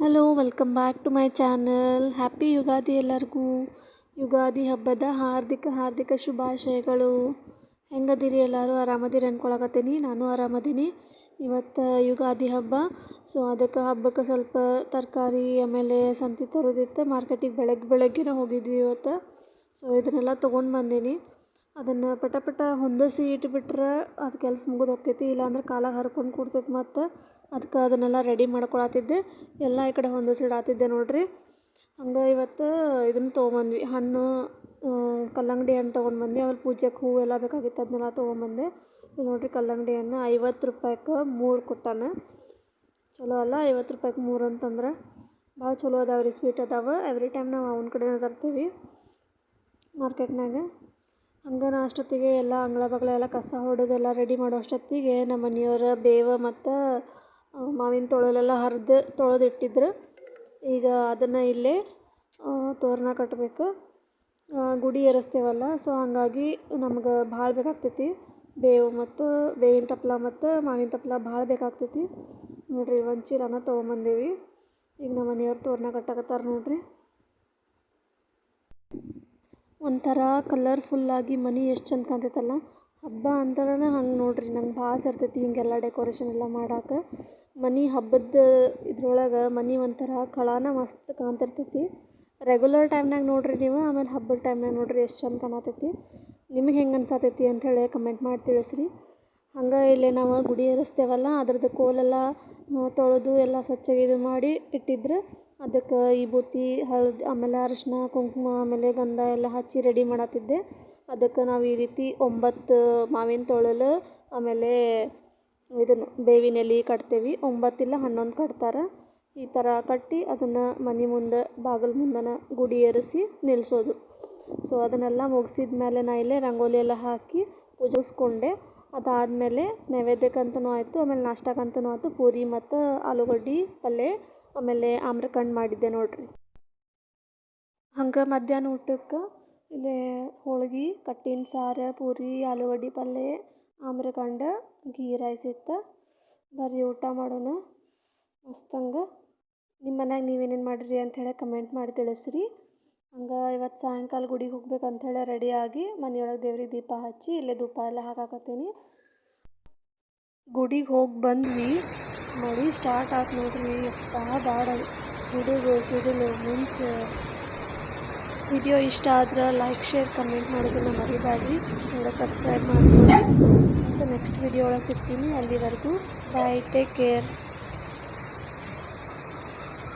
Hello welcome back to my channel happy Ugadi ಎಲ್ಲರಿಗೂ. ಯುಗಾದಿ ಹಬ್ಬದ ಹಾರ್ದಿಕ ಹಾರ್ದಿಕ ಶುಭಾಶಯಗಳು. ಹೆಂಗದಿರಿ ಎಲ್ಲರೂ? ಆರಾಮದಿರಿ ಅಂದ್ಕೊಳಕತ್ತೀನಿ ನಾನು ಆರಾಮದೀನಿ. ಇವತ್ತು ಯುಗಾದಿ ಹಬ್ಬ. ಸೊ ಅದಕ್ಕೆ ಹಬ್ಬಕ್ಕೆ ಸ್ವಲ್ಪ ತರಕಾರಿ ಆಮೇಲೆ ಸಂತಿ ತರೋದಿತ್ತು. ಮಾರ್ಕೆಟಿಗೆ ಬೆಳಗ್ಗೆ ಬೆಳಗ್ಗೆನೇ ಹೋಗಿದ್ವಿ ಇವತ್ತು. ಸೊ ಇದನ್ನೆಲ್ಲ ತೊಗೊಂಡು ಬಂದೀನಿ. ಅದನ್ನು ಪಟ ಪಟ ಹೊಂದಿಸಿ ಇಟ್ಬಿಟ್ರೆ ಅದು ಕೆಲಸ ಮುಗಿದು ಹೋಕ್ಕೈತಿ ಇಲ್ಲಾಂದ್ರೆ ಕಾಲಾಗ ಹರ್ಕೊಂಡು ಕೂಡ್ತೈತಿ ಮತ್ತು ಅದಕ್ಕೆ ಅದನ್ನೆಲ್ಲ ರೆಡಿ ಮಾಡ್ಕೊಳತ್ತಿದ್ದೆ ಎಲ್ಲ ಈ ಕಡೆ ಹೊಂದಿಸಿ ಇಡಾತಿದ್ದೆ ನೋಡಿರಿ. ಹಂಗೆ ಇವತ್ತು ಇದನ್ನು ತೊಗೊಂಬಂದ್ವಿ. ಹಣ್ಣು ಕಲ್ಲಂಗಡಿ ಹಣ್ಣು ತೊಗೊಂಡು ಬಂದು ಆಮೇಲೆ ಪೂಜೆಗೆ ಹೂವು ಎಲ್ಲ ಬೇಕಾಗಿತ್ತು ಅದನ್ನೆಲ್ಲ ತೊಗೊಂಬಂದೆ. ಇಲ್ಲಿ ನೋಡಿರಿ ಕಲ್ಲಂಗಡಿ ಹಣ್ಣು ಐವತ್ತು ರೂಪಾಯ್ಗೆ ಮೂರು ಕೊಟ್ಟಾನ. ಚಲೋ ಅಲ್ಲ ಐವತ್ತು ರೂಪಾಯ್ಗೆ ಮೂರು ಅಂತಂದ್ರೆ? ಭಾಳ ಚಲೋ ಅದಾವೆ ರೀ ಸ್ವೀಟ್ ಅದಾವೆ. ಎವ್ರಿ ಟೈಮ್ ನಾವು ಅವನ ಕಡೆನೇ ತರ್ತೀವಿ. ಮಾರ್ಕೆಟ್ನಾಗ ಹಂಗೆ ನಾ ಅಷ್ಟೊತ್ತಿಗೆ ಎಲ್ಲ ಅಂಗಳ ಬಗಳ ಎಲ್ಲ ಕಸ ಹೊಡೆದೆಲ್ಲ ರೆಡಿ ಮಾಡೋ ಅಷ್ಟೊತ್ತಿಗೆ ನಮ್ಮ ಮನಿಯವ್ರು ಬೇವು ಮತ್ತು ಮಾವಿನ ತೊಳಲೆಲ್ಲ ತೊಳೆದು ಇಟ್ಟಿದ್ರು ಈಗ ಅದನ್ನು ಇಲ್ಲೇ ತೋರಣ ಕಟ್ಟಬೇಕು ಗುಡಿ ಏರಿಸ್ತೇವಲ್ಲ ಸೊ ಹಾಗಾಗಿ ನಮ್ಗೆ ಭಾಳ ಬೇಕಾಗ್ತೈತಿ. ಬೇವು ಮತ್ತು ಬೇವಿನ ತಪ್ಲ ಮತ್ತು ಮಾವಿನ ತಪ್ಲ ಭಾಳ ಬೇಕಾಗ್ತೈತಿ. ನೋಡಿರಿ ಒಂದು ಚೀಲನ ತೊಗೊಂಬಂದೀವಿ. ಈಗ ನಮ್ಮ ಮನೆಯವ್ರು ತೋರಣ ಕಟ್ಟಕತ್ತಾರೆ ನೋಡಿರಿ. ಒಂಥರ ಕಲರ್ಫುಲ್ಲಾಗಿ ಮನೆ ಎಷ್ಟು ಚಂದ ಕಾಣ್ತೈತಲ್ಲ? ಹಬ್ಬ ಅಂತಾರನ ಹಂಗೆ ನೋಡಿರಿ, ನಂಗೆ ಭಾಳ ಸೇರ್ತೈತಿ ಹೀಗೆಲ್ಲ ಡೆಕೋರೇಷನ್ ಎಲ್ಲ ಮಾಡಕ್ಕೆ ಮನೆ ಹಬ್ಬದ ಇದ್ರೊಳಗೆ ಮನೆ ಒಂಥರ ಕಳಾನ ಮಸ್ತ್ ಕಾಣ್ತಿರ್ತೈತಿ. ರೆಗ್ಯುಲರ್ ಟೈಮ್ನಾಗ ನೋಡಿರಿ ನೀವು, ಆಮೇಲೆ ಹಬ್ಬದ ಟೈಮ್ನಾಗ ನೋಡಿರಿ ಎಷ್ಟು ಚಂದ ಕಾಣತೈತಿ. ನಿಮಗೆ ಹೆಂಗೆ ಅನ್ಸತೈತಿ ಹೇಳಿ ಕಮೆಂಟ್ ಮಾಡಿ ತಿಳಿಸ್ರಿ. ಹಂಗೆ ಇಲ್ಲೇ ನಾವು ಗುಡಿ ಏರಿಸ್ತೇವಲ್ಲ ಅದ್ರದ್ದು ಕೋಲೆಲ್ಲ ತೊಳೆದು ಎಲ್ಲ ಸ್ವಚ್ಛಗೆ ಇದು ಮಾಡಿ ಇಟ್ಟಿದ್ರು ಅದಕ್ಕೆ ವಿಭೂತಿ ಹಳದಿ, ಆಮೇಲೆ ಅರಿಶ್ಣ ಕುಂಕುಮ, ಆಮೇಲೆ ಗಂಧ ಎಲ್ಲ ಹಚ್ಚಿ ರೆಡಿ ಮಾಡತ್ತಿದ್ದೆ. ಅದಕ್ಕೆ ನಾವು ಈ ರೀತಿ ಒಂಬತ್ತು ಮಾವಿನ ತೊಳಲು, ಆಮೇಲೆ ಇದನ್ನು ಬೇವಿನ ಎಲೆ ಕಟ್ತೇವೆ. ಒಂಬತ್ತಿಲ್ಲ ಹನ್ನೊಂದು ಕಟ್ತಾರೆ. ಈ ಥರ ಕಟ್ಟಿ ಅದನ್ನು ಮನೆ ಮುಂದೆ, ಬಾಗಿಲ ಮುಂದನ ಗುಡಿ ಏರಿಸಿ ನಿಲ್ಲಿಸೋದು ಸೊ ಅದನ್ನೆಲ್ಲ ಮುಗಿಸಿದ ಮೇಲೆ ನಾ ಇಲ್ಲೇ ರಂಗೋಲಿ ಎಲ್ಲ ಹಾಕಿ ಪೂಜಿಸ್ಕೊಂಡೆ. ಅದಾದಮೇಲೆ ನೈವೇದ್ಯಕ್ಕಂತನೂ ಆಯಿತು, ಆಮೇಲೆ ನಾಷ್ಟಕ್ಕಂತನೂ ಆಯ್ತು. ಪೂರಿ ಮತ್ತು ಆಲೂಗಡ್ಡೆ ಪಲ್ಯ, ಆಮೇಲೆ ಆಮ್ರಖಂಡ್ ಮಾಡಿದ್ದೆ ನೋಡಿರಿ. ಹಂಗೆ ಮಧ್ಯಾಹ್ನ ಊಟಕ್ಕೆ ಇಲ್ಲೇ ಹೋಳ್ಗೆ, ಕಟ್ಟಿನ ಸಾರು, ಪೂರಿ, ಆಲೂಗಡ್ಡೆ ಪಲ್ಯ, ಆಮ್ರಖಂಡ ಗೀ ರೈಸ್ ಇತ್ತು. ಬರ್ರಿ ಊಟ ಮಾಡೋಣ. ಮಸ್ತಂಗೆ ನಿಮ್ಮ ಮನ್ಯಾಗ ನೀವೇನೇನು ಮಾಡಿರಿ ಹೇಳಿ ಕಮೆಂಟ್ ಮಾಡಿ ತಿಳಿಸ್ರಿ. ಹಂಗೆ ಇವತ್ತು ಸಾಯಂಕಾಲ ಗುಡಿಗೆ ಹೋಗ್ಬೇಕು ಅಂಥೇಳಿ ರೆಡಿಯಾಗಿ ಮನೆಯೊಳಗೆ ದೇವ್ರಿಗೆ ದೀಪ ಹಚ್ಚಿ ಇಲ್ಲೇ ಧೂಪ ಎಲ್ಲ ಹಾಕಾಕತ್ತೀನಿ. ಗುಡಿಗೆ ಹೋಗಿ ಬಂದ್ವಿ. ಮಳೆ ಸ್ಟಾರ್ಟ್ ಆಯ್ತು ನೋಡ್ರಿ. ಅಪ್ಪ ಬಾಡ ಗುಡಿಗೆ ಸಿಡಿಲು ಮುಂಚೆ ವಿಡಿಯೋ ಇಷ್ಟ ಆದ್ರೆ ಲೈಕ್ ಶೇರ್ ಕಮೆಂಟ್ ಮಾಡೋದನ್ನ ಮರಿಬೇಡಿ ಹಂಗೆ ಸಬ್ಸ್ಕ್ರೈಬ್ ಮಾಡ್ಕೊಳ್ಳಿ ಮತ್ತು ನೆಕ್ಸ್ಟ್ ವಿಡಿಯೋ ಒಳಗೆ ಸಿಗ್ತೀನಿ. ಅಲ್ಲಿವರೆಗೂ. Bye take care